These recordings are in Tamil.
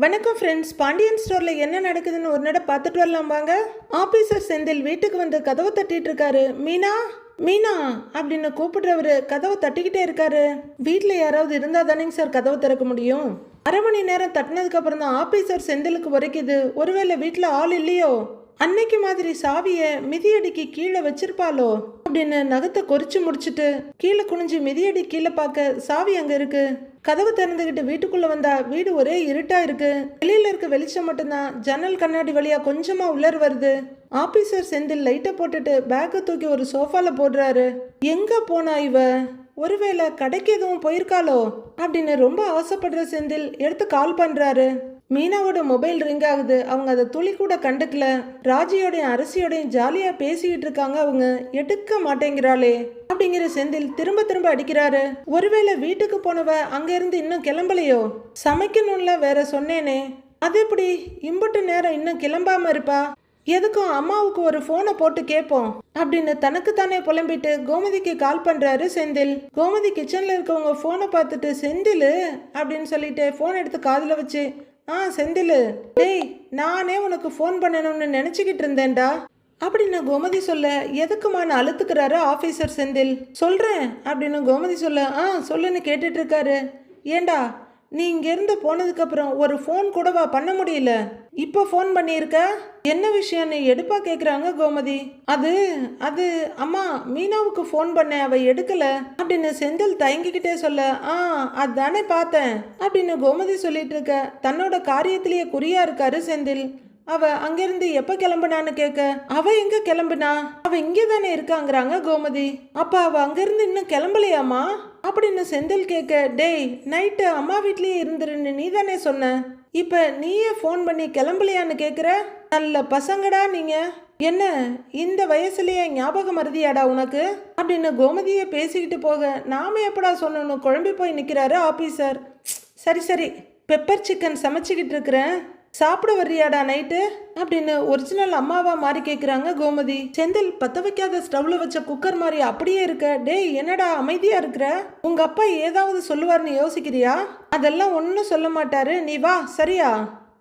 வணக்கம் ஃப்ரெண்ட்ஸ் பாண்டியன் ஸ்டோரில் என்ன நடக்குதுன்னு ஒரு நட பார்த்துட்டு வரலாம் வாங்க. ஆஃபீஸர் செந்தில் வீட்டுக்கு வந்து கதவை தட்டிட்டு இருக்காரு. மீனா? மீனா? அப்படின்னு கூப்பிடுறவரு கதவை தட்டிக்கிட்டே இருக்காரு. வீட்டில் யாராவது இருந்தால் தானேங்க சார் கதவை திறக்க முடியும்? அரை மணி நேரம் தட்டினதுக்கு அப்புறம் தான் ஆஃபீஸர் செந்திலுக்கு உரைக்குது. ஒருவேளை வீட்டில் ஆள் இல்லையோ? அன்னைக்கு மாதிரி சாவியை மிதியடிக்கு கீழே வச்சிருப்பாளோ? அப்படின்னு நகத்தை கொறிச்சு முடிச்சுட்டு கீழே குனிஞ்சு மிதியடி கீழே பார்க்க சாவி அங்கே இருக்கு. கதவு திறந்துக்கிட்டு வீட்டுக்குள்ள வந்தா வீடு ஒரே இருட்டா இருக்கு. வெளியில இருக்க வெளிச்சம் மட்டும்தான். ஜன்னல் கண்ணாடி வழியா கொஞ்சமா உள்ளர் வருது. ஆபீசர் செந்தில் லைட்டை போட்டுட்டு பேக்கை தூக்கி ஒரு சோஃபால போடுறாரு. எங்க போனா இவ? ஒருவேளை கடைக்கு எதுவும் போயிருக்காளோ? அப்படின்னு ரொம்ப ஆசைப்படுற செந்தில் எடுத்து கால் பண்றாரு. மீனாவோட மொபைல் ரிங் ஆகுது. அவங்க அதை துளி கூட கண்டுக்கல. ராஜியோடையும் அரசியோடையும் ஜாலியாக பேசிக்கிட்டு இருக்காங்க அவங்க. எடுக்க மாட்டேங்கிறாளே. அப்படிங்கிற செந்தில் திரும்ப திரும்ப அடிக்கிறாரு. ஒருவேளை வீட்டுக்கு போனவ அங்கேருந்து இன்னும் கிளம்பலையோ? சமைக்கணும்ல வேற சொன்னேனே. அது எப்படி? இம்புட்டு நேரம் இன்னும் கிளம்பாம இருப்பா? எதுக்கும் அம்மாவுக்கு ஒரு ஃபோனை போட்டு கேட்போம் அப்படின்னு தனக்குத்தானே புலம்பிட்டு கோமதிக்கு கால் பண்றாரு செந்தில். கோமதி கிச்சன்ல இருக்கவங்க ஃபோனை பார்த்துட்டு செந்தில் அப்படின்னு சொல்லிட்டு ஃபோன் எடுத்து காதில் வச்சு ஆ செந்தில். டேய் நானே உனக்கு ஃபோன் பண்ணணும்னு நினச்சிக்கிட்டு இருந்தேன்டா. அப்படின்னு கோமதி சொல்ல எதுக்குமான அழுத்துக்கிறாரு ஆஃபீஸர் செந்தில்? சொல்கிறேன் அப்படின்னு கோமதி சொல்ல ஆ சொல்லுன்னு கேட்டுட்ருக்காரு ஏண்டா? நீ இங்கேருந்து போனதுக்கப்புறம் ஒரு ஃபோன் கூடவா பண்ண முடியல? இப்போ ஃபோன் பண்ணியிருக்க? என்ன விஷயம்னு எடுப்பா கேட்குறாங்க கோமதி. அது அது அம்மா மீனாவுக்கு ஃபோன் பண்ணேன் அவள் எடுக்கல. அப்படின்னு செந்தில் தயங்கிக்கிட்டே சொல்ல ஆ அதானே பார்த்தேன் அப்படின்னு கோமதி சொல்லிட்டு இருக்க. தன்னோட காரியத்திலேயே குறியா இருக்காரு செந்தில். அவ அங்கிருந்து எப்ப கிளம்புனான்னு கேட்க அவ எங்க கிளம்புனா? அவ இங்கே தானே இருக்காங்கிறாங்க கோமதி. அப்ப அவ அங்கிருந்து இன்னும் கிளம்பலையாமா அப்படின்னு செந்தில் கேட்க டேய் நைட்டு அம்மா வீட்லேயே இருந்துருன்னு நீ தானே சொன்ன? இப்போ நீயே ஃபோன் பண்ணி கிளம்பலையான்னு கேட்குற நல்ல பசங்கடா நீங்கள் என்ன இந்த வயசுலேயே ஞாபகம் மருதியாடா உனக்கு? அப்படின்னு கோமதியை பேசிக்கிட்டு போக நாம எப்படா சொன்னோன்னு குழம்பி போய் நிற்கிறாரு ஆஃபீஸர் சரி சரி பெப்பர் சிக்கன் சமைச்சிக்கிட்டு இருக்கிறேன். சாப்பிட வர்றியாடா நைட்டு அப்படின்னு ஒரிஜினல் அம்மாவா மாறி கேட்குறாங்க கோமதி. செந்தில் பத்த வைக்காத ஸ்டவ்ல வச்ச குக்கர் மாதிரி அப்படியே இருக்க. டேய் என்னடா அமைதியா இருக்கிற? உங்க அப்பா ஏதாவது சொல்லுவார்னு யோசிக்கிறியா? அதெல்லாம் ஒன்றும் சொல்ல மாட்டாரு. நீ வா சரியா?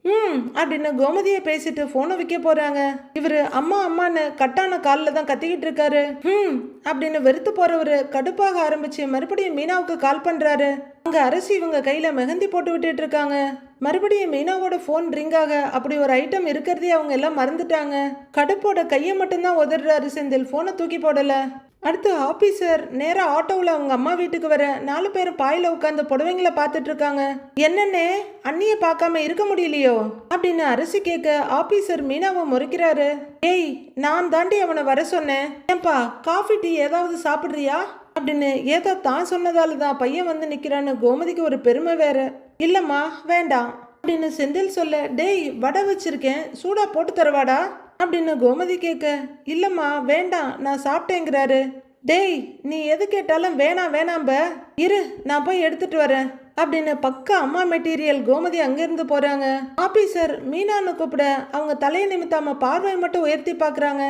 ம் அப்படின்னு கோமதியை பேசிட்டு ஃபோனை வைக்க போறாங்க. இவரு அம்மா அம்மான்னு கட்டான காலில் தான் கத்திக்கிட்டு இருக்காரு. ம் அப்படின்னு வெறுத்து போறவரு கடுப்பாக ஆரம்பிச்சு மறுபடியும் மீனாவுக்கு கால் பண்றாரு. அங்க அரசி இவங்க கையில மெஹந்தி போட்டு விட்டுட்டு இருக்காங்க. மறுபடியும் மீனாவோட ஃபோன் ரிங் ஆக அப்படி ஒரு ஐட்டம் இருக்கிறதே அவங்க எல்லாம் மறந்துட்டாங்க. கடுப்போட கையை மட்டும்தான் உதறாரு செந்தில். ஃபோனை தூக்கி போடல. அடுத்து ஆஃபீஸர் நேராக ஆட்டோவில் அவங்க அம்மா வீட்டுக்கு வர. நாலு பேர் பாயில் உட்காந்து புடவைங்களை பார்த்துட்டு இருக்காங்க. என்னன்னே அண்ணியை பார்க்காம இருக்க முடியலையோ? அப்படின்னு அரசு கேட்க ஆபீசர் மீனாவை முறைக்கிறாரு. ஏய் நான் தாண்டி அவனை வர சொன்னேன். ஏன்பா காஃபி டீ ஏதாவது சாப்பிட்றியா? அப்படின்னு ஏதோ தான் சொன்னதால தான் பையன் வந்து நிற்கிறான்னு கோமதிக்கு ஒரு பெருமை வேற. இல்லைம்மா வேண்டாம் அப்படின்னு செந்தில் சொல்ல டேய் வடை வச்சிருக்கேன். சூடாக போட்டு தரவாடா? அப்படின்னு கோமதி கேட்க இல்லைம்மா வேண்டாம் நான் சாப்பிட்டேங்கிறாரு. டேய் நீ எது கேட்டாலும் வேணாம் வேணாம்ப. இரு நான் போய் எடுத்துட்டு வரேன். அப்படின்னு பக்கா அம்மா மெட்டீரியல் கோமதி அங்கேருந்து போகிறாங்க ஆபீசர் மீனான்னு கூப்பிட அவங்க தலையை நிமித்தாம பார்வை மட்டும் உயர்த்தி பார்க்குறாங்க.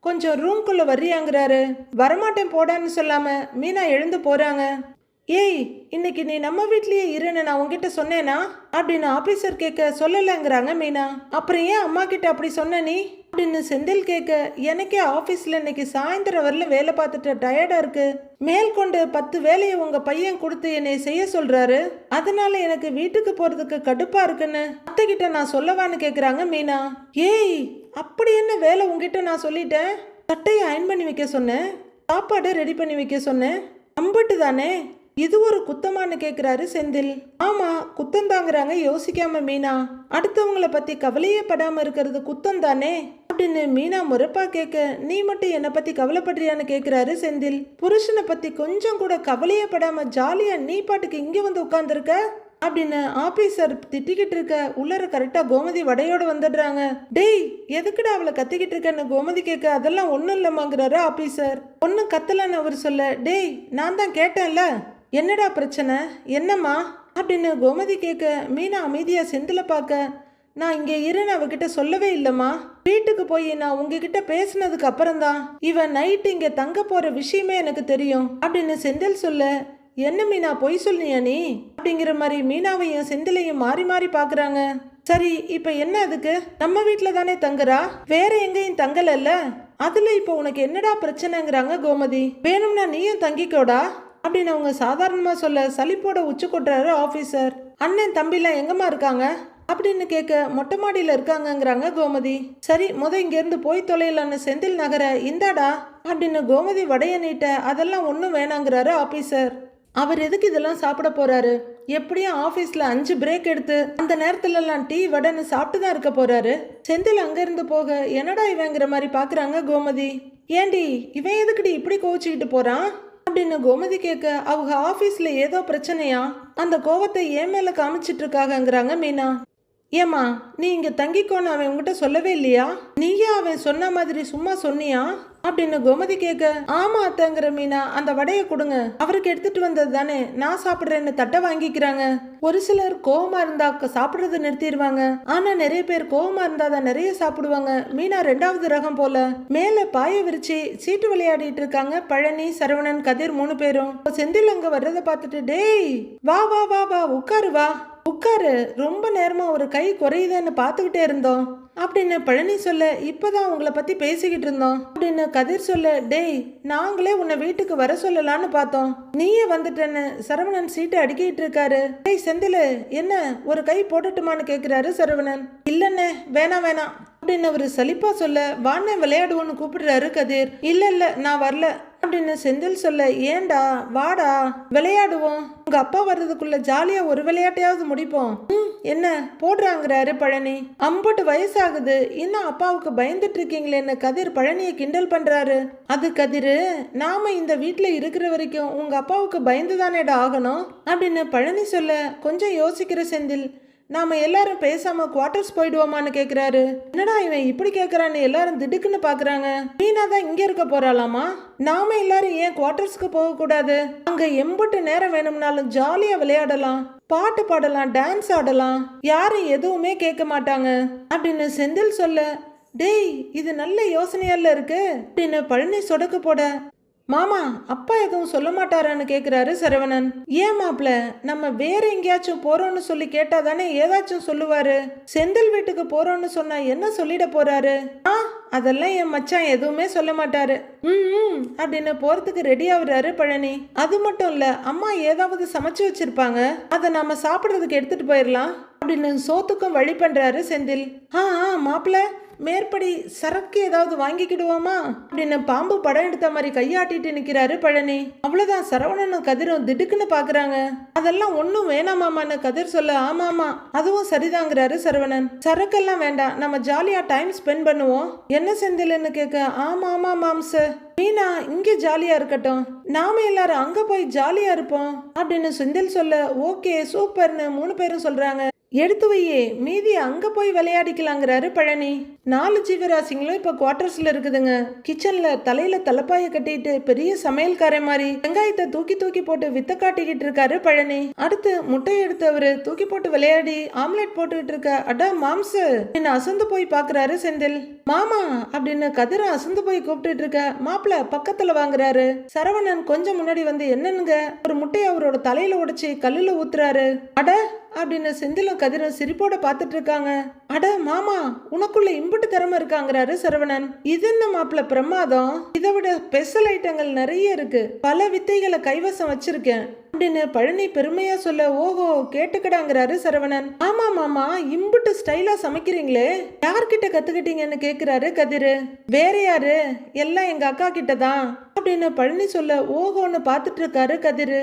கொஞ்சம் ரூம்குள்ளே வர்றியாங்கிறாரு. வரமாட்டேன் போடான்னு சொல்லாமல் மீனா எழுந்து போகிறாங்க ஏய் இன்னைக்கு நீ நம்ம வீட்லயே இருன்னு நான் உங்ககிட்ட சொன்னேனா? அப்படின்னு ஆபீசர் கேட்க சொல்லலைங்கிறாங்க மீனா. அப்புறம் ஏன் அம்மா கிட்ட அப்படி சொன்ன நீ? அப்படின்னு செந்தில் கேட்க எனக்கே ஆஃபீஸில் இன்னைக்கு சாயந்தரம் வரல வேலை பார்த்துட்டு டயர்டாக இருக்கு. மேற்கொண்டு பத்து வேலையை உங்க பையன் கொடுத்து என்னை செய்ய சொல்றாரு. அதனால எனக்கு வீட்டுக்கு போறதுக்கு கடுப்பா இருக்குன்னு அத்தை கிட்ட நான் சொல்லவான்னு கேக்குறாங்க மீனா. ஏய் அப்படி என்ன வேலை உங்ககிட்ட நான் சொல்லிட்டேன்? சட்டையை அயன் பண்ணி வைக்க சொன்னேன். சாப்பாடு ரெடி பண்ணி வைக்க சொன்னேன். அம்பட்டு தானே? இது ஒரு குத்தமான்னு கேட்குறாரு செந்தில். ஆமாம் குத்தம் தாங்குறாங்க யோசிக்காம மீனா. அடுத்தவங்கள பற்றி கவலையே படாமல் இருக்கிறது குத்தம் தானே? அப்படின்னு மீனா முறப்பா கேட்க நீ மட்டும் என்னை பற்றி கவலைப்படுறியான்னு கேட்குறாரு செந்தில். புருஷனை பற்றி கொஞ்சம் கூட கவலையே படாமல் ஜாலியாக நீ பாட்டுக்கு இங்கே வந்து உட்காந்துருக்க அப்படின்னு ஆபீசர் திட்டிக்கிட்டு இருக்க உள்ளர கரெக்டா கோமதி வடையோட வந்துடுறாங்க. டேய் எதுக்குடா அவளை கத்திக்கிட்டு இருக்கேன்னு கோமதி கேட்க அதெல்லாம் ஒன்றும் இல்லைமாங்கிறாரு ஆபீசர். ஒன்றும் கத்தலன்னு அவர் சொல்ல டேய் நான் தான் கேட்டேன்ல. என்னடா பிரச்சனை? என்னம்மா? அப்படின்னு கோமதி கேட்க மீனா அமைதியாக செந்தில பார்க்க நான் இங்கே இருன்னு அவகிட்ட சொல்லவே இல்லைம்மா. வீட்டுக்கு போய் நான் உங்ககிட்ட பேசினதுக்கு அப்புறம்தான். இவன் நைட் இங்கே தங்க போகிற விஷயமே எனக்கு தெரியும். அப்படின்னு செந்தில் சொல்ல என்ன மீனா பொய் சொல்லியா நீ? அப்படிங்கிற மாதிரி மீனாவையும் செந்திலையும் மாறி மாறி பார்க்குறாங்க. சரி இப்போ என்ன அதுக்கு? நம்ம வீட்டில் தானே தங்குறா? வேற எங்கேயும் தங்கலல்ல? அதில் இப்போ உனக்கு என்னடா பிரச்சனைங்கிறாங்க கோமதி. வேணும்னா நீயும் தங்கிக்கோடா. அப்படின்னு அவங்க சாதாரணமாக சொல்ல சலிப்போட உச்சி கொட்டுறாரு ஆஃபீஸர் அண்ணன் தம்பிலாம் எங்கம்மா இருக்காங்க? அப்படின்னு கேட்க மொட்டை மாடியில் இருக்காங்கங்கிறாங்க கோமதி. சரி முத இங்கேருந்து போய் தொலைலான்னு செந்தில் நகர இந்தாடா. அப்படின்னு கோமதி வடைய நீட்ட அதெல்லாம் ஒன்றும் வேணாங்கிறாரு ஆஃபீஸர் அவர் எதுக்கு இதெல்லாம் சாப்பிட போறாரு? எப்படியும் ஆஃபீஸில் அஞ்சு பிரேக் எடுத்து அந்த நேரத்துல எல்லாம் டீ வடைன்னு சாப்பிட்டு தான் இருக்க போறாரு. செந்தில் அங்கேருந்து போக என்னடா இவங்கிற மாதிரி பார்க்குறாங்க கோமதி? ஏண்டி இவன் எதுக்குடி இப்படி கோவிச்சுக்கிட்டு போறான்? அப்படின்னு கோமதி கேட்க அவங்க ஆபீஸ்ல ஏதோ பிரச்சனையா? அந்த கோவத்தை ஏன் மேல காமிச்சிட்டு இருக்காங்கங்கிறாங்க மீனா. ஏம்மா நீ இங்கே தங்கிக்கோன்னு அவன் உங்ககிட்ட சொல்லவே இல்லையா? நீயே அவன் சொன்ன மாதிரி சும்மா சொன்னியா? அப்படின்னு கோமதி கேட்க ஆமா அத்தங்கிற மீனா அந்த வடையை கொடுங்க. அவருக்கு எடுத்துட்டு வந்தது தானே. நான் சாப்பிட்றேன்னு தட்டை வாங்கிக்கிறாங்க. ஒரு சிலர் கோவமா இருந்தா சாப்பிட்றத நிறுத்திடுவாங்க. ஆனா நிறைய பேர் கோவமா இருந்தா தான் நிறைய சாப்பிடுவாங்க. மீனா ரெண்டாவது ரகம் போல. மேல பாய விரிச்சு சீட்டு விளையாடிட்டு இருக்காங்க பழனி சரவணன் கதிர் மூணு பேரும். செந்தில் அங்க வர்றதை பார்த்துட்டு டேய் வா வா வா வா உட்காரு வா. உட்காரு ரொம்ப நேரமா ஒரு கை குறையுதுன்னு பார்த்துக்கிட்டே இருந்தோம். அப்படின்னு பழனி சொல்ல இப்போதான் உங்களை பற்றி பேசிக்கிட்டு இருந்தோம். அப்படின்னு கதிர் சொல்ல டேய் நாங்களே உன்னை வீட்டுக்கு வர சொல்லலான்னு பார்த்தோம். நீயே வந்துட்டேன்னு சரவணன் சீட்டை அடிக்கிட்டு இருக்காரு. டேய் செந்தில் என்ன ஒரு கை போடட்டுமான்னு கேட்குறாரு சரவணன். இல்லைண்ணே வேணாம் வேணாம். அப்படின்னு அவர் சலிப்பா சொல்ல வாண்ணே விளையாடுவோன்னு கூப்பிடுறாரு கதிர். இல்லை இல்லை நான் வரல. அப்படின்னு செந்தில் சொல்ல ஏன்டா வாடா? விளையாடுவோம். உங்க அப்பா வர்றதுக்குள்ள ஜாலியா ஒரு விளையாட்டையாவது முடிப்போம். ம், என்ன? போடுறாங்கிறாரு பழனி. அம்பட்டு வயசாகுது. இன்னும் அப்பாவுக்கு பயந்துட்டு இருக்கீங்களேன்னு கதிர் பழனியை கிண்டல் பண்றாரு. அது கதிரு நாம இந்த வீட்டுல இருக்கிற வரைக்கும் உங்க அப்பாவுக்கு பயந்து தானேடா ஆகணும்? அப்படின்னு பழனி சொல்ல கொஞ்சம் யோசிக்கிற செந்தில். நாம எல்லாரும் பேசாம குவார்டர்ஸ் போயிடுவோமான்னு கேக்குறாரு. என்னடா இவன் இப்படி கேக்குறான்னு எல்லாரும் திடுக்குன்னு பாக்குறாங்க. மீனா தான் இங்க இருக்க போறாளாமா? நாம எல்லாரும் ஏன் குவார்டர்ஸ்க்கு போக கூடாது? அங்க நேரம் வேணும்னாலும் ஜாலியா விளையாடலாம். பாட்டு பாடலாம் டான்ஸ் ஆடலாம். யாரும் எதுவுமே கேட்க மாட்டாங்க. அப்படின்னு செந்தில் சொல்ல டேய் இது நல்ல யோசனையால இருக்கு. அப்படின்னு பழனி சொடக்கு போட மாமா அப்பா எதுவும் சொல்ல மாட்டாரான்னு கேட்குறாரு சரவணன். ஏன் மாப்பிள்ள நம்ம வேற எங்கேயாச்சும் போறோம்னு சொல்லி கேட்டா தானே ஏதாச்சும் சொல்லுவாரு. செந்தில் வீட்டுக்கு போறோம்னு சொன்னா என்ன சொல்லிட போறாரு? ஆ அதெல்லாம் என் மச்சான் எதுவுமே சொல்ல மாட்டாரு. ம் ம், அப்படின்னு போறதுக்கு ரெடி ஆகுறாரு பழனி. அது மட்டும் இல்ல அம்மா ஏதாவது சமைச்சு வச்சிருப்பாங்க. அதை நாம சாப்பிட்றதுக்கு எடுத்துட்டு போயிடலாம் அப்படின்னு சோத்துக்கும் வழி பண்றாரு செந்தில். ஆ ஆ மாப்பிள்ள மேற்படி சரக்கு ஏதாவது வாங்கிக்கிடுவோமா? அப்படின்னு பாம்பு படம் எடுத்த மாதிரி கையாட்டிட்டு நிக்கிறாரு பழனி. அவ்வளவுதான் சரவணனும் கதிரும் திடுக்குன்னு பாக்குறாங்க. அதெல்லாம் ஒன்றும் வேணாமாமான்னு கதிர் சொல்ல ஆமாமா அதுவும் சரிதாங்கிறாரு சரவணன். சரக்கெல்லாம் வேண்டாம் நம்ம ஜாலியா டைம் ஸ்பெண்ட் பண்ணுவோம். என்ன செந்தில்னு கேட்க ஆமா ஆமா சார் மீனா இங்க ஜாலியா இருக்கட்டும். நாம எல்லாரும் அங்க போய் ஜாலியா இருப்போம். அப்படின்னு செந்தில் சொல்ல ஓகே சூப்பர்னு மூணு பேரும் சொல்றாங்க. எடுத்து வையே மீதி அங்க போய் விளையாடிக்கலாங்கிறாரு பழனி. நாலு ஜீவராசிங்களும் இப்போ குவார்டர்ஸில் இருக்குதுங்க. கிச்சனில் தலையில் தலைப்பாயை கட்டிட்டு பெரிய சமையல்காரன் மாதிரி வெங்காயத்தை தூக்கி தூக்கி போட்டு வித்த காட்டிக்கிட்டு இருக்காரு பழனி. அடுத்து முட்டை எடுத்து அவர் தூக்கி போட்டு விளையாடி ஆம்லெட் போட்டுக்கிட்டு இருக்க. அடா மாம்சு அப்படின்னு அசந்து போய் பார்க்குறாரு செந்தில். மாமா அப்படின்னு கதிர அசந்து போய் கூப்பிட்டுட்டு இருக்க. மாப்பிள பக்கத்தில் வாங்குறாரு. சரவணன் கொஞ்சம் முன்னாடி வந்து என்னனுங்க? ஒரு முட்டையை அவரோட தலையில் உடைச்சி கல்லில் ஊத்துறாரு. அட அப்படின்னு செந்திலும் கதிரும் சிரிப்போட பார்த்துட்டு இருக்காங்க. அட மாமா உனக்குள்ள இம்புட்டு திறமை இருக்காங்கிறாரு சரவணன். இது என்ன மாப்பிள்ள பிரமாதம்? இதை விட ஸ்பெஷல் ஐட்டங்கள் நிறைய இருக்கு. பல வித்தைகளை கைவசம் வச்சிருக்கேன். அப்படின்னு பழனி பெருமையா சொல்ல ஓஹோ கேட்டுக்கடாங்கிறாரு சரவணன். ஆமா மாமா இம்புட்டு ஸ்டைலா சமைக்கிறீங்களே. யார்கிட்ட கத்துக்கிட்டீங்கன்னு கேக்குறாரு கதிரு. வேற யாரு? எல்லாம் எங்க அக்கா கிட்ட தான் அப்படின்னு பழனி சொல்ல ஓஹோன்னு பாத்துட்டு இருக்காரு கதிரு.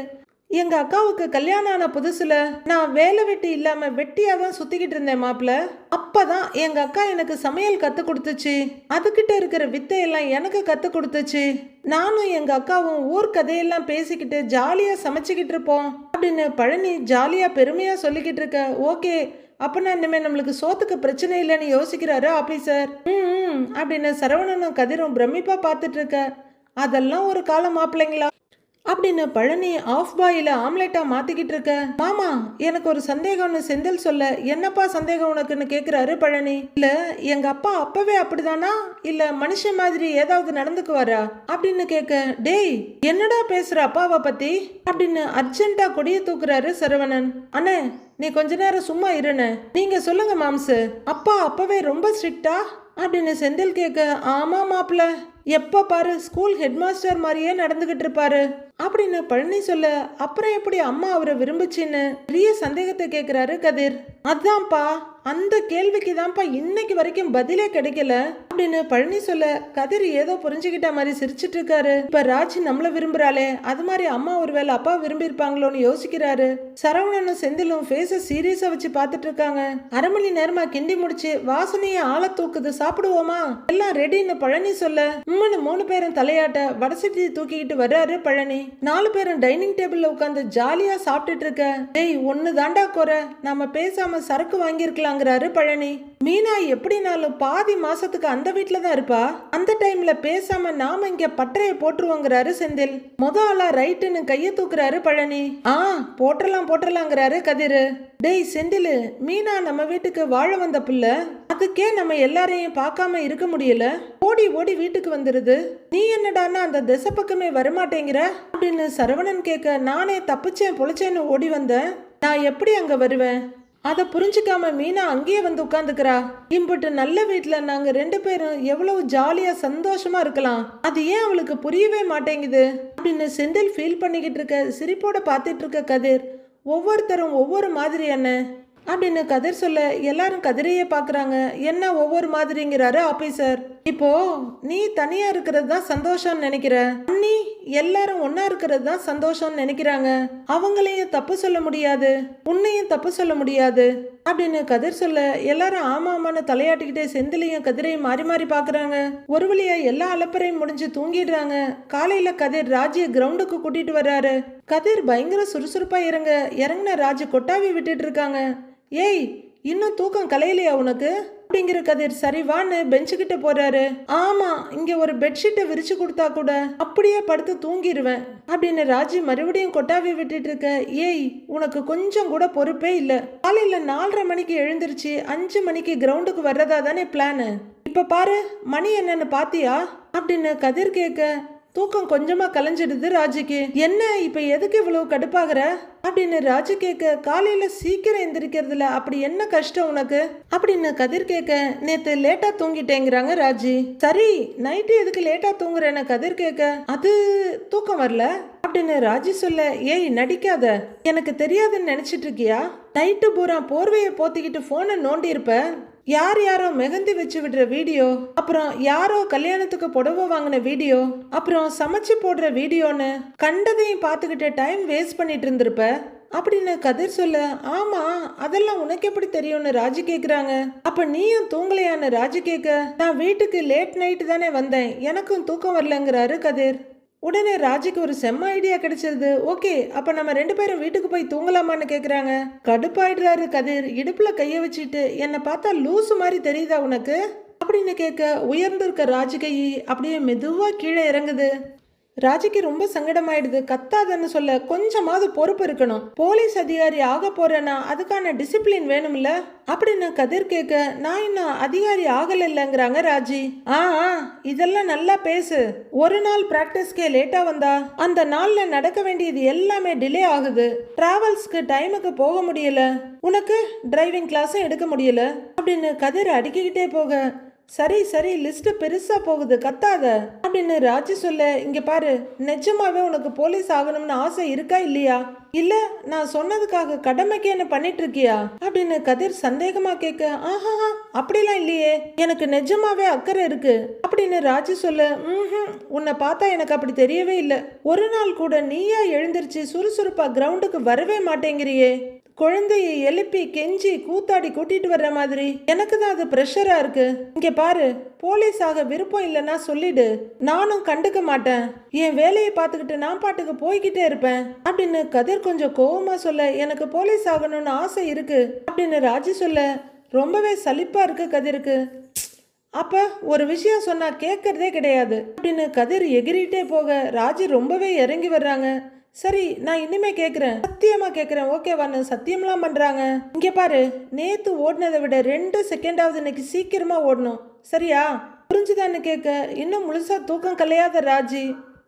எங்க அக்காவுக்கு கல்யாணம் ஆன புதுசுல நான் வேலை வெட்டி இல்லாம வெட்டியா தான் சுத்திக்கிட்டு இருந்தேன் மாப்பிள அப்பதான் எங்க அக்கா எனக்கு சமையல் கத்து கொடுத்துச்சு. அதுகிட்ட இருக்கிற வித்தையெல்லாம் எனக்கு கத்து கொடுத்துச்சு. நானும் எங்க அக்காவும் ஊர் கதையெல்லாம் பேசிக்கிட்டு ஜாலியா சமைச்சுக்கிட்டு இருப்போம் அப்படின்னு பழனி ஜாலியா பெருமையா சொல்லிக்கிட்டு இருக்க ஓகே அப்பனா இனிமே நம்மளுக்கு சோத்துக்கு பிரச்சனை இல்லைன்னு யோசிக்கிறாரு ஆபீசர். ம் ம், அப்படின்னு சரவணனும் கதிரும் பிரமிப்பா பார்த்துட்டு இருக்க. அதெல்லாம் ஒரு காலம் மாப்பிள்ளைங்களா? அப்படின்னு பழனி ஆஃப் பாயில் ஆம்லெட்டாக மாற்றிக்கிட்டு இருக்க. மாமா எனக்கு ஒரு சந்தேகம்னு செந்தில் சொல்ல என்னப்பா சந்தேகம் உனக்குன்னு கேட்குறாரு பழனி? இல்லை எங்கள் அப்பா அப்பவே அப்படிதானா? இல்லை மனுஷன் மாதிரி ஏதாவது நடந்துக்குவாரா? அப்படின்னு கேட்க டேய் என்னடா பேசுகிற அப்பாவை பற்றி அப்படின்னு அர்ஜென்ட்டாக கொடியை தூக்குறாரு சரவணன். அண்ணே நீ கொஞ்ச நேரம் சும்மா இருண்ணே. நீங்க சொல்லுங்க மாம்சு. அப்பா அப்பவே ரொம்ப ஸ்ட்ரிக்டா? அப்படின்னு செந்தில் கேட்க ஆமா மாப்பிள்ள எப்ப பாரு ஸ்கூல் ஹெட்மாஸ்டர் மாதிரியே நடந்துகிட்டு இருப்பாரு. அப்படின்னு பழனி சொல்ல அப்புறம் எப்படி அம்மா அவரை விரும்புச்சின்னு பெரிய சந்தேகத்தை கேக்குறாரு கதிர். அதான்ப்பா அந்த கேள்விக்கு தான்ப்பா இன்னைக்கு வரைக்கும் பதிலே கிடைக்கல. அப்படின்னு பழனி சொல்ல கதிர் ஏதோ புரிஞ்சுக்கிட்ட மாதிரி சிரிச்சிட்டு இருக்காரு இப்ப ராஜி நம்மள விரும்புறாளே அது மாதிரி அம்மா ஒருவேளை அப்பா விரும்பி இருப்பாங்களோன்னு யோசிக்கிறாரு. சரவணனும் செந்திலும் ஃபேஸ சீரியஸா வச்சு பார்த்துட்டு இருக்காங்க அரை மணி நேரமா கிண்டி முடிச்சு வாசனைய ஆள தூக்குது சாப்பிடுவோமா? எல்லாம் ரெடின்னு பழனி சொல்ல உம்மனு மூணு பேரும் தலையாட்ட வடசட்டி தூக்கிக்கிட்டு வர்றாரு பழனி. நாலு பேரும் டைனிங் டேபிள்ல உட்காந்து ஜாலியா சாப்பிட்டுட்டு இருக்க டேய் ஒன்னு தாண்டா குறை நாம பேசாம சரக்கு வாங்கியிருக்கலாங்கிறாரு பழனி. மீனா எப்படினாலும் பாதி மாசத்துக்கு அந்த வீட்டில் தான் இருப்பா. அந்த டைம்ல பேசாம நாம இங்க பட்டறையை போட்டுருவோங்கிறாரு செந்தில். முத ஆளா ரைட்டுன்னு கையை தூக்குறாரு பழனி. ஆ போட்டுறலாம் போட்டலாங்கிறாரு கதிரு. டேய் செந்திலு மீனா நம்ம வீட்டுக்கு வாழ வந்த புள்ள. அதுக்கே நம்ம எல்லாரையும் பார்க்காம இருக்க முடியல. ஓடி ஓடி வீட்டுக்கு வந்துருது. நீ என்னடானா அந்த திசை பக்கமே வரமாட்டேங்கிற? அப்படின்னு சரவணன் கேட்க நானே தப்பிச்சேன் பொழைச்சேன்னு ஓடி வந்தேன். நான் எப்படி அங்க வருவேன்? அதை புரிஞ்சுக்காம மீனா அங்கேயே வந்து உட்காந்துக்கிறா இம்புட்டு நல்ல வீட்டில் நாங்கள் ரெண்டு பேரும் எவ்வளவு ஜாலியாக சந்தோஷமாக இருக்கலாம். அது ஏன் அவளுக்கு புரியவே மாட்டேங்குது? அப்படின்னு செந்தில் ஃபீல் பண்ணிக்கிட்டு இருக்க சிரிப்போட பார்த்துட்டு இருக்க கதிர் ஒவ்வொருத்தரும் ஒவ்வொரு மாதிரி என்ன? அப்படின்னு கதிர் சொல்ல எல்லாரும் கதிரையே பார்க்குறாங்க. என்ன ஒவ்வொரு மாதிரிங்கிறாரு ஆபீசர் இப்போ நீ தனியா இருக்கிறது தான் சந்தோஷம்னு நினைக்கிற? அண்ணி எல்லாரும் ஒன்னா இருக்கிறது தான் சந்தோஷம்னு நினைக்கிறாங்க. அவங்களையும் தப்பு சொல்ல முடியாது. உன்னையும் தப்பு சொல்ல முடியாது. அப்படின்னு கதிர் சொல்ல எல்லாரும் ஆமா ஆமான்னு தலையாட்டிக்கிட்டே செந்திலையும் கதிரையும் மாறி மாறி பாக்குறாங்க. ஒரு வழியா எல்லா அலப்பறையும் முடிஞ்சு தூங்கிடுறாங்க. காலையில கதிர் ராஜிய கிரவுண்டுக்கு கூட்டிட்டு வர்றாரு. கதிர் பயங்கர சுறுசுறுப்பா இறங்க இறங்கின ராஜு கொட்டாவி விட்டுட்டு இருக்காங்க. ஏய் இன்னும் தூக்கம் கலையிலையா உனக்கு? அப்படிங்கிற கதிர் சரிவான்னு பெஞ்சுக்கிட்ட போறாரு. ஆமா இங்க ஒரு பெட்ஷீட்டை விரிச்சு கொடுத்தா கூட அப்படியே படுத்து தூங்கிடுவேன் அப்படின்னு ராஜி மறுபடியும் கொட்டாவி விட்டுட்டு இருக்க ஏய் உனக்கு கொஞ்சம் கூட பொறுப்பே இல்ல. காலையில நாலரை மணிக்கு எழுந்திருச்சு அஞ்சு மணிக்கு கிரவுண்டுக்கு வர்றதா தானே பிளானு இப்ப பாரு மணி என்னன்னு பாத்தியா? அப்படின்னு கதிர் கேட்க தூக்கம் கொஞ்சமா கலைஞ்சிடுது ராஜிக்கு. என்ன இப்ப எதுக்கு இவ்வளவு கடுப்பாகிற? அப்படின்னு ராஜு கேட்க காலையில சீக்கிரம் எந்திரிக்கிறதுல அப்படி என்ன கஷ்டம் உனக்கு? அப்படின்னு கதிர் கேட்க நேத்து லேட்டா தூங்கிட்டேங்கிறாங்க ராஜி. சரி நைட்டு எதுக்கு லேட்டா தூங்குறேன்னு? கதிர் கேட்க அது தூக்கம் வரல? அப்படின்னு ராஜி சொல்ல ஏய் நடிக்காத. எனக்கு தெரியாதுன்னு நினைச்சிட்டு இருக்கியா? நைட்டு பூரா போர்வையை போத்திக்கிட்டு போனை நோண்டி இருப்ப யார் யாரோ மெகந்தி வச்சு விடுற வீடியோ அப்புறம் யாரோ கல்யாணத்துக்கு புடவை வாங்கின வீடியோ அப்புறம் சமைச்சு போடுற வீடியோன்னு கண்டதையும் பார்த்துக்கிட்டு டைம் வேஸ்ட் பண்ணிட்டு இருந்திருப்ப? அப்படின்னு கதிர் சொல்ல ஆமா அதெல்லாம் உனக்கு எப்படி தெரியும்னு ராஜு கேக்குறாங்க. அப்ப நீயும் தூங்கலையான்னு ராஜு கேட்க நான் வீட்டுக்கு லேட் நைட்டு தானே வந்தேன். எனக்கும் தூக்கம் வரலங்கிறாரு கதிர். உடனே ராஜுக்கு ஒரு செம்ம ஐடியா கிடைச்சிருது. ஓகே அப்போ நம்ம ரெண்டு பேரும் வீட்டுக்கு போய் தூங்கலாமான்னு கேட்குறாங்க கடுப்பாயிடுறாரு கதிர். இடுப்பில் கையை வச்சுட்டு என்னை பார்த்தா லூசு மாதிரி தெரியுதா உனக்கு? அப்படின்னு கேட்க உயர்ந்திருக்க ராஜு கையை அப்படியே மெதுவாக கீழே இறங்குது. ராஜிக்கு ரொம்ப சங்கடமாயிடுது. கத்தாதன்னு சொல்ல கொஞ்சமாவது பொறுப்பு இருக்கணும். போலீஸ் அதிகாரி ஆக போறேன்னா அதுக்கான டிசிப்ளின் வேணும்ல? அப்படின்னு கதிர் கேட்க நான் இன்னும் அதிகாரி ஆகல இல்லைங்கிறாங்க ராஜி. ஆ ஆ, இதெல்லாம் நல்லா பேசு. ஒரு நாள் பிராக்டிஸ்க்கே லேட்டா வந்தா அந்த நாள்ல நடக்க வேண்டியது எல்லாமே டிலே ஆகுது. டிராவல்ஸ்க்கு டைமுக்கு போக முடியல. உனக்கு டிரைவிங் கிளாஸும் எடுக்க முடியல. அப்படின்னு கதிர் அடிக்கிக்கிட்டே போக சரி சரி லிஸ்ட்டு பெருசாக போகுது கத்தாத. அப்படின்னு ராஜி சொல்ல இங்கே பாரு நிஜமாவே உனக்கு போலீஸ் ஆகணும்னு ஆசை இருக்கா இல்லையா? இல்லை நான் சொன்னதுக்காக கடமைக்கு என்ன பண்ணிட்டு இருக்கியா? அப்படின்னு கதிர் சந்தேகமா கேட்க ஆஹா அப்படிலாம் இல்லையே. எனக்கு நிஜமாவே அக்கறை இருக்கு. அப்படின்னு ராஜி சொல்ல ம் உன்னை பார்த்தா எனக்கு அப்படி தெரியவே இல்லை. ஒரு நாள் கூட நீயா எழுந்திருச்சு சுறுசுறுப்பாக கிரவுண்டுக்கு வரவே மாட்டேங்கிறியே. குழந்தையை எழுப்பி கெஞ்சி கூத்தாடி கூட்டிட்டு வர்ற மாதிரி. எனக்கு தான் அது ப்ரெஷரா இருக்கு. இங்க பாரு போலீஸ் ஆக விருப்பம் இல்லைன்னா சொல்லிடு. நானும் கண்டுக்க மாட்டேன். என் வேலையை பார்த்துக்கிட்டு நான் பாட்டுக்கு போய்கிட்டே இருப்பேன். அப்படின்னு கதிர் கொஞ்சம் கோவமா சொல்ல எனக்கு போலீஸ் ஆகணும்னு ஆசை இருக்கு. அப்படின்னு ராஜி சொல்ல ரொம்பவே சலிப்பா இருக்கு கதிருக்கு. அப்ப ஒரு விஷயம் சொன்னா கேட்கறதே கிடையாது. அப்படின்னு கதிர் எகிரிட்டே போக ராஜி ரொம்பவே இறங்கி வர்றாங்க. சரி நான் இனிமே கேட்குறேன் சத்தியமாக கேட்குறேன் ஓகேவா ஓகேவான்னு சத்தியம்லாம் பண்ணுறாங்க இங்கே பாரு. நேற்று ஓடினதை விட ரெண்டு செகண்டாவது இன்னைக்கு சீக்கிரமாக ஓடணும். சரியா? புரிஞ்சுதான்னு கேட்க இன்னும் முழுசா தூக்கம் கலையாத ராஜி.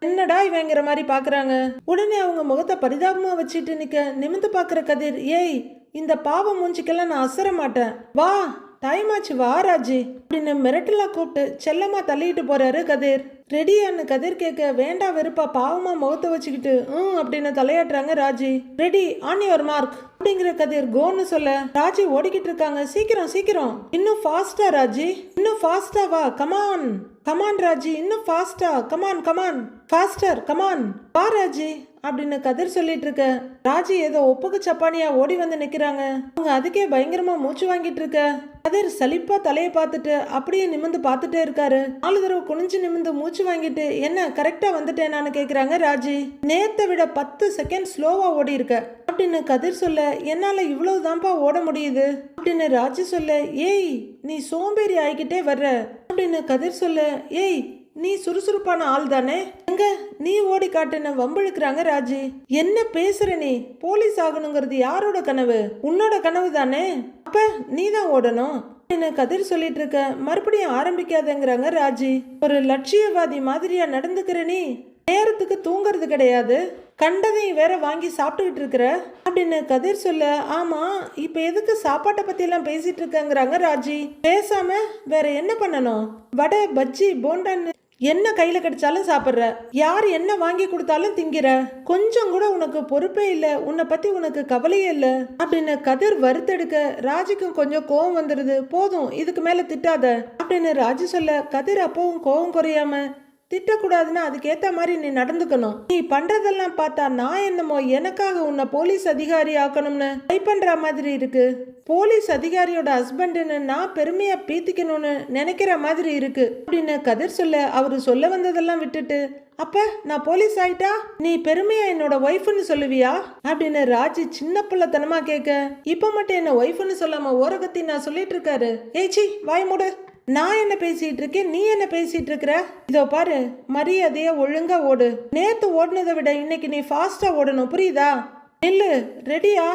என்னடா இவங்கிற மாதிரி பார்க்குறாங்க உடனே அவங்க முகத்தை பரிதாபமாக வச்சுட்டு நிற்க நிமிந்து பார்க்குற கதிர் ஏய் இந்த பாவம் மூஞ்சிக்கெல்லாம் நான் அசர மாட்டேன். வா டைம் ஆச்சு. வா ராஜி. அப்படின்னு மிரட்டலாக கூப்பிட்டு செல்லமாக தள்ளிட்டு போகிறாரு கதிர். ரெடியான்னு கதிர் கேட்க வேண்டாம் வெறுப்பா பாவமா முகத்தை வச்சுக்கிட்டு ம் அப்படின்னு தலையாட்டுறாங்க Raji. Ready on your mark அப்படிங்கிற கதிர் கோன்னு சொல்ல ராஜி ஓடிக்கிட்டு இருக்காங்க சீக்கிரம் சீக்கிரம். இன்னும் ஃபாஸ்டா ராஜி? இன்னும் ஃபாஸ்டா வா கமான் கமான் ராஜி இன்னும் ஃபாஸ்டா கமான் கமான் ஃபாஸ்டர் கமான் வா ராஜி. அப்படின்னு கதிர் சொல்லிட்டு இருக்க ராஜி ஏதோ ஒப்புக்கு சப்பானியா ஓடி வந்து நிக்கிறாங்க. அவங்க அதுக்கே பயங்கரமா மூச்சு வாங்கிட்டு இருக்க. கதிர் சலிப்பா தலையை பார்த்துட்டு அப்படியே நிமிந்து பார்த்துட்டே இருக்காரு. நாலு தடவை குனிஞ்சு நிமிந்து மூச்சு வாங்கிட்டு என்ன கரெக்டா வந்துட்டேனான்னு கேக்குறாங்க ராஜி. நேத்தை விட பத்து செகண்ட் ஸ்லோவா ஓடி இருக்க. அப்படின்னு கதிர் சொல்ல என்னால இவ்வளவுதான்ப்பா ஓட முடியுது. அப்படின்னு ராஜி சொல்ல ஏய் நீ சோம்பேறி ஆகிக்கிட்டே வர்ற. அப்படின்னு கதிர் சொல்ல ஏய் நீ சுறுசுறுப்பான ஆள் தானே எங்க நீ ஓடி காட்டுன்னு வம்பிழுக்கிறாங்க ராஜி. என்ன பேசுற நீ? போலீஸ் ஆகணுங்கிறது யாரோட கனவு? உன்னோட கனவு தானே? அப்ப நீ தான் ஓடணும். என்ன கதிர் சொல்லிட்டு இருக்க மறுபடியும் ஆரம்பிக்காதேங்கிறாங்க ராஜி. ஒரு லட்சியவாதி மாதிரியா நடந்துக்கிற நீ? நேரத்துக்கு தூங்குறது கிடையாது. கண்டதையும் வேற வாங்கி சாப்பிட்டுக்கிட்டு இருக்கிற? அப்படின்னு கதிர் சொல்ல ஆமா இப்ப எதுக்கு சாப்பாட்டை பத்தி எல்லாம் பேசிட்டு இருக்கங்கிறாங்க ராஜி. பேசாம வேற என்ன பண்ணணும்? வடை பஜ்ஜி போண்டான்னு என்ன கையில் கிடைச்சாலும் சாப்பிட்ற. யார் என்ன வாங்கி கொடுத்தாலும் திங்கிற. கொஞ்சம் கூட உனக்கு பொறுப்பே இல்லை. உன்னை பற்றி உனக்கு கவலையே இல்லை. அப்படின்னு கதிர் வறுத்தெடுக்க ராஜிக்கும் கொஞ்சம் கோவம் வந்துடுது போதும் இதுக்கு மேலே திட்டாத. அப்படின்னு ராஜி சொல்ல கதிர் அப்பவும் கோவம் குறையாம திட்டக்கூடாதுன்னா அதுக்கேத்த மாதிரி நீ நடந்துக்கணும். நீ பண்றதெல்லாம் பார்த்தா நான் என்னமோ எனக்காக உன்னை போலீஸ் அதிகாரி ஆக்கணும்னு ட்ரை பண்ற மாதிரி இருக்கு. போலீஸ் அதிகாரியோட ஹஸ்பண்டுன்னு நான் பெருமையா பீத்திக்கணும்னு நினைக்கிற மாதிரி இருக்கு. அப்படின்னு கதிர் சொல்ல அவரு சொல்ல வந்ததெல்லாம் விட்டுட்டு அப்ப நான் போலீஸ் ஆயிட்டா? நீ பெருமையா என்னோட ஒய்ஃப்னு சொல்லுவியா? அப்படின்னு ராஜி சின்ன பிள்ளைத்தனமா கேட்க இப்ப மட்டும் என்ன ஒய்ஃப்னு சொல்லாம ஓரகத்தி நான் சொல்லிட்டு இருக்காரு. ஏச்சி வாய் மூடு. நான் என்ன பேசிட்டு இருக்கேன்? நீ என்ன பேசிட்டு இருக்கிற? இதோ பாரு மரியாதைய ஒழுங்கா ஓடு. நேத்து ஓடுனதை விட இன்னைக்கு நீ ஃபாஸ்டா ஓடணும் புரியுதா? நில்லு ரெடியா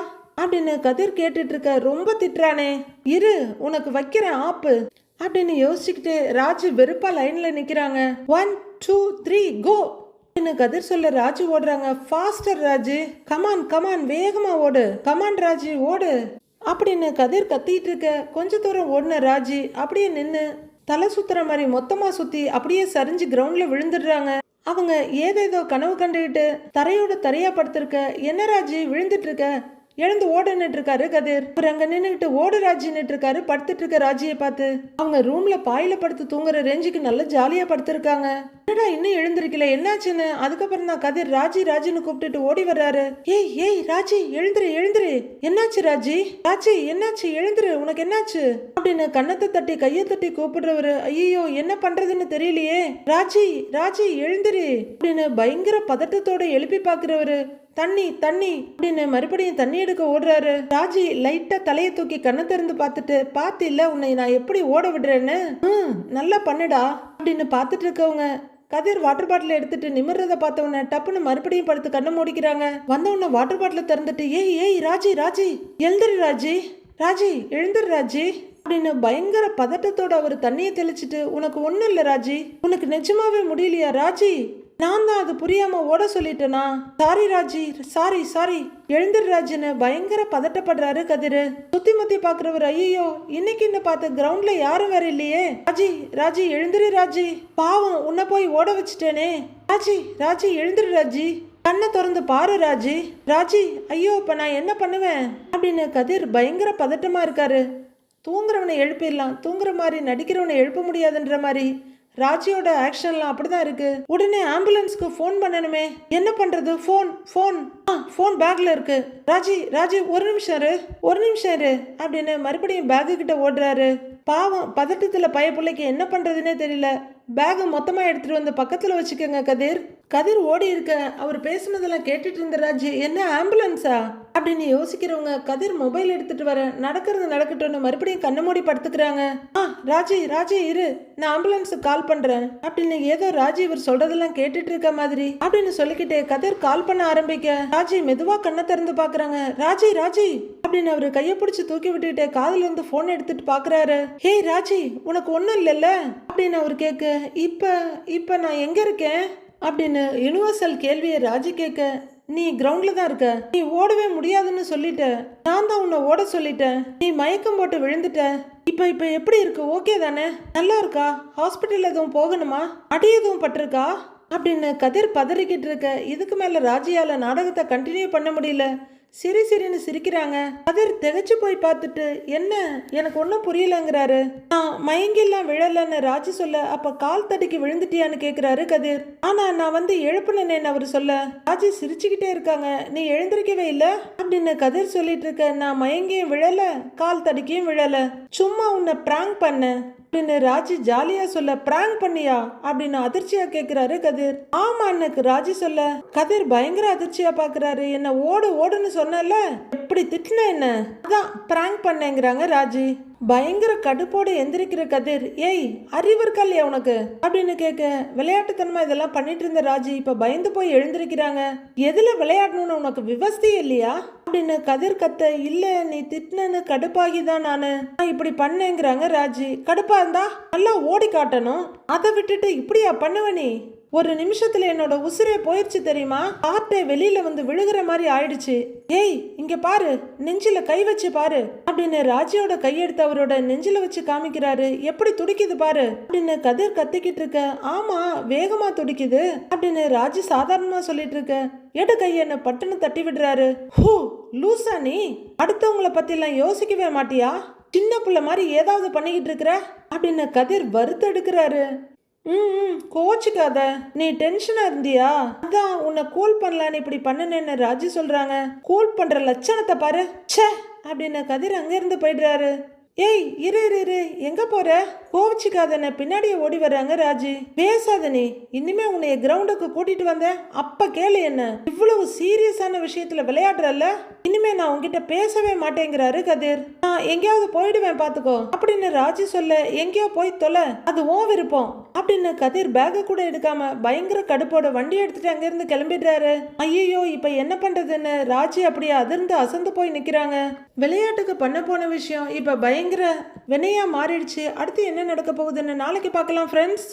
அப்படின்னு கதிர் கேட்டுட்டு இருக்க ரொம்ப திட்டுறானே. இரு உனக்கு வைக்கிறேன் ஆப்பு. அப்படின்னு யோசிச்சுக்கிட்டு ராஜு வெறுப்பா லைன்ல நிக்கிறாங்க. ஒன் டூ த்ரீ கோ அப்படின்னு கதிர் சொல்ல ராஜு ஓடுறாங்க. ஃபாஸ்டர் ராஜு. கமான் கமான் வேகமா ஓடு. கமான் ராஜு ஓடு. அப்படின்னு கதிர் கத்திட்டு இருக்க? கொஞ்ச தூரம் ஓடின ராஜி அப்படியே நின்று தலை சுத்துற மாதிரி மொத்தமா சுத்தி அப்படியே சரிஞ்சு கிரவுண்ட்ல விழுந்துடுறாங்க. அவங்க ஏதேதோ கனவு கண்டுகிட்டு தரையோட தரையா படுத்திருக்க. என்ன ராஜி? விழுந்துட்டு இருக்க. எழுந்து ஓட இருக்காரு கதிர். அவர் அங்க நின்னுகிட்டு ஓடு ராஜின்னுட்டு இருக்காரு படுத்துட்டு இருக்க ராஜியை பார்த்து அவங்க ரூம்ல பாயில படுத்து தூங்குற ரேஞ்சுக்கு நல்லா ஜாலியா படுத்திருக்காங்க. என்னடா இன்னும் எழுந்திருக்கல என்னாச்சுன்னு? அதுக்கப்புறம் தான் கதிர் ராஜி ராஜின்னு கூப்பிட்டுட்டு ஓடி வர்றாரு. ஏய் ஏய் ராஜி எழுந்துரு எழுந்துரு. என்னாச்சு ராஜி? ராஜி என்னாச்சு? எழுந்துரு உனக்கு என்னாச்சு? அப்படின்னு கன்னத்தை தட்டி கையை தட்டி கூப்பிடுறவரு ஐயோ என்ன பண்றதுன்னு தெரியலையே. ராஜி ராஜி எழுந்துரு. அப்படின்னு பயங்கர பதட்டத்தோட எழுப்பி பாக்குறவரு தண்ணி தண்ணி அப்படின்னு மறுபடியும் தண்ணி எடுக்க ஓடுறாரு. ராஜி லைட்டா தலையை தூக்கி கண்ணை திறந்து பார்த்துட்டு பார்த்து இல்ல உன்னை நான் எப்படி ஓட விடுறேன்னு? ம் நல்லா பண்ணுடா அப்படின்னு பார்த்துட்டு இருக்கவங்க. கதிர் வாட்டர் பாட்டில் எடுத்துட்டு நிமிர்றத பார்த்தவன டப்புன்னு மறுபடியும் படுத்து கண்ணை மூடிக்கிறாங்க. வந்தவன வாட்டர் பாட்டில் திறந்துட்டு ஏய் ஏய் ராஜி ராஜி எழுந்துரு ராஜி ராஜி எழுந்துரு ராஜி அப்படின்னு பயங்கர பதட்டத்தோட அவர் தண்ணியை தெளிச்சிட்டு உனக்கு ஒன்றும் இல்லை ராஜி உனக்கு நிஜமாவே முடியலையா ராஜி? நான் தான் அது புரியாம ஓட சொல்லிட்டேனா? சாரி ராஜி சாரி சாரி எழுந்துரு ராஜின்னு பயங்கர பதட்டப்படுறாரு கதிரு. சுத்தி முத்தி பாக்குறவர் ஐயோ இன்னைக்கு என்ன பார்த்து கிரவுண்ட்ல யாரும் வேற இல்லையே? ராஜி ராஜி எழுந்துரு ராஜி. பாவம் உன்னை போய் ஓட வச்சுட்டேனே. ராஜி ராஜி எழுந்துரு ராஜி. கண்ணை திறந்து பாரு ராஜி. ராஜி ஐயோ இப்ப நான் என்ன பண்ணுவேன்? அப்படின்னு கதிர் பயங்கர பதட்டமா இருக்காரு. தூங்குறவனை எழுப்பிடலாம். தூங்குற மாதிரி நடிக்கிறவனை எழுப்ப முடியாதுன்ற மாதிரி. ராஜியோட ஆக்ஷன்லாம் அப்படிதான் இருக்கு. உடனே ஆம்புலன்ஸ்க்கு ஃபோன் பண்ணணுமே. என்ன பண்றது? ஃபோன் ஃபோன் ஆ ஃபோன் பேக்ல இருக்கு. ராஜி ராஜி ஒரு நிமிஷம் இரு. ஒரு நிமிஷம் இரு. அப்படின்னு மறுபடியும் பேக்கு கிட்ட ஓடுறாரு. பாவம் பதட்டத்தில் பைய பிள்ளைக்கு என்ன பண்ணுறதுன்னே தெரியல. பேகை மொத்தமாக எடுத்துகிட்டு வந்து பக்கத்தில் வச்சுக்கோங்க கதிர். கதிர் ஓடி இருக்க அவர் பேசுனதெல்லாம் கேட்டுட்டு இருந்த ராஜ் என்ன ஆம்புலன்ஸா? அப்படின்னு யோசிக்கிறவங்க கதிர் மொபைல் எடுத்துட்டு வர நடக்கிறது நடக்கட்டும்னு மறுபடியும் கண்ணை மூடி படுத்துக்கிறாங்க. ஆ ராஜி ராஜி இரு நான் ஆம்புலன்ஸுக்கு கால் பண்றேன் அப்படின்னு ஏதோ ராஜி இவர் சொல்றதெல்லாம் கேட்டுட்டு இருக்க மாதிரி அப்படின்னு சொல்லிக்கிட்டே கதிர் கால் பண்ண ஆரம்பிக்க ராஜி மெதுவா கண்ணை திறந்து பாக்குறாங்க. ராஜி ராஜி அப்படின்னு அவர் கையை பிடிச்சு தூக்கி விட்டுட்டு காதுல இருந்து போன் எடுத்துட்டு பாக்குறாரு. ஹே ராஜி உனக்கு ஒண்ணும் இல்லைல்ல? அப்படின்னு அவர் கேட்க இப்ப இப்ப நான் எங்க இருக்கேன்? அப்படின்னு யூனிவர்சல் கேள்வியை ராஜி கேட்க நீ கிரவுண்டில் தான் இருக்க. நீ ஓடவே முடியாதுன்னு சொல்லிட்ட. நான் தான் உன்னை ஓட சொல்லிட்டேன். நீ மயக்கம் போட்டு விழுந்துட்ட. இப்போ இப்போ எப்படி இருக்கு? ஓகே தானே? நல்லா இருக்கா? ஹாஸ்பிட்டல் எதுவும் போகணுமா? அடி எதுவும் பட்டிருக்கா? அப்படின்னு கதிர் பதறிக்கிட்டு இருக்க இதுக்கு மேலே ராஜியால் நாடகத்தை கண்டினியூ பண்ண முடியல. சிரி சிரின்னு சிரிக்கிறாங்க. கதிர் திகைச்சு போய் பார்த்துட்டு என்ன? எனக்கு ஒன்றும் புரியலங்கிறாரு. நான் மயங்கெல்லாம் விழலன்னு ராஜி சொல்ல அப்ப கால் தடுக்கி விழுந்துட்டியான்னு கேக்குறாரு கதிர். ஆனா நான் வந்து எழுப்புனேன்னு அவர் சொல்ல. ராஜி சிரிச்சுக்கிட்டே இருக்காங்க. நீ எழுந்திருக்கவே இல்ல? அப்படின்னு கதிர் சொல்லிட்டு இருக்க நான் மயங்கியும் விழல கால் தடுக்கியும் விழல. சும்மா உன்னை பிராங்க் பண்ணேன் அப்படின்னு ராஜி ஜாலியா சொல்ல பிராங்க் பண்ணியா அப்படின்னு அதிர்ச்சியா கேக்குறாரு கதிர். ஆமான்னுக்கு ராஜி சொல்ல கதிர் பயங்கர அதிர்ச்சியா பாக்குறாரு. என்ன ஓடு ஓடுன்னு சொன்னல எப்படி திட்டின என்ன? அதான் பிராங்க் பண்ணேங்கிறாங்க ராஜி. பயங்கர கடுப்போடு எந்திரிக்கிற கதிர். ஏய் அறிவு இருக்கா இல்லையா உனக்கு? அப்படின்னு கேட்க விளையாட்டுத்தனமா இதெல்லாம் பண்ணிட்டு இருந்த ராஜி இப்ப பயந்து போய் எழுந்திருக்கிறாங்க. எதுல விளையாடணும்னு உனக்கு விவஸ்தி இல்லையா? அப்படின்னு கதிர் கத்த இல்ல நீ திட்டினு கடுப்பாகி தான் நானு. நான் இப்படி பண்ணேங்கிறாங்க ராஜி. கடுப்பா இருந்தா நல்லா ஓடி காட்டணும். அதை விட்டுட்டு இப்படியா பண்ணுவ நீ? ஒரு நிமிஷத்துல என்னோட உசுரே போயிருச்சு தெரியுமா? ஹார்ட்டே வெளியில வந்து விழுகிற மாதிரி ஆயிடுச்சு. ஏய் இங்க பாரு நெஞ்சில கை வச்சு பாரு. அப்படின்னு ராஜியோட கையெடுத்து அவரோட நெஞ்சில வச்சு காமிக்கிறாரு. எப்படி துடிக்குது பாரு. அப்படின்னு கதிர் கத்திக்கிட்டு இருக்க ஆமா வேகமா துடிக்குது. அப்படின்னு ராஜி சாதாரணமா சொல்லிட்டு இருக்க எடு கையன்னு பட்டுன்னு தட்டி விடுறாரு. ஹூ லூசா நீ. அடுத்தவங்கள பத்தி எல்லாம் யோசிக்கவே மாட்டியா? சின்ன புள்ள மாதிரி ஏதாவது பண்ணிக்கிட்டு இருக்கிற? அப்படின்னு கதிர் வறுத்தெடுக்கிறாரு ம் ம், கோச்சுக்காத. நீ டென்ஷனா இருந்தியா? அதான் உன்னை கூல் பண்ணலான்னு இப்படி பண்ணுனேன்னு ராஜி சொல்றாங்க. கூல் பண்ற லட்சணத்தை பாரு. ச்சே அப்படின்னு கதிர் அங்கிருந்து போயிடுறாரு. ஏய் இரு இரு இரு. எங்க போற? கோவிச்சுக்காதன பின்னாடியே ஓடி வர்றாங்க ராஜி. பேசாத நீ இனிமே உன்னைய கிரவுண்டுக்கு கூட்டிட்டு வந்தேன். அப்ப கேளு என்ன. இவ்வளவு சீரியஸான விஷயத்துல விளையாடுறல்ல? இனிமே நான் உங்ககிட்ட பேசவே மாட்டேங்கிறாரு கதிர். நான் எங்கேயாவது போயிடுவேன் பாத்துக்கோ. அப்படின்னு ராஜி சொல்ல எங்கேயோ போய் தொலை. அது ஓ விருப்பம். அப்படின்னு கதிர் பேக்கை கூட எடுக்காம பயங்கர கடுப்போட வண்டி எடுத்துட்டு அங்கிருந்து கிளம்பிடுறாரு. ஐயோ இப்ப என்ன பண்றதுன்னு ராஜி அப்படியே அதிர்ந்து அசந்து போய் நிக்கிறாங்க. விளையாட்டுக்கு பண்ண போன விஷயம். இப்போ பயங்கர வினையாக மாறிடுச்சு. அடுத்து என்ன நடக்க போகுதுன்னு நாளைக்கு பார்க்கலாம் ஃப்ரெண்ட்ஸ்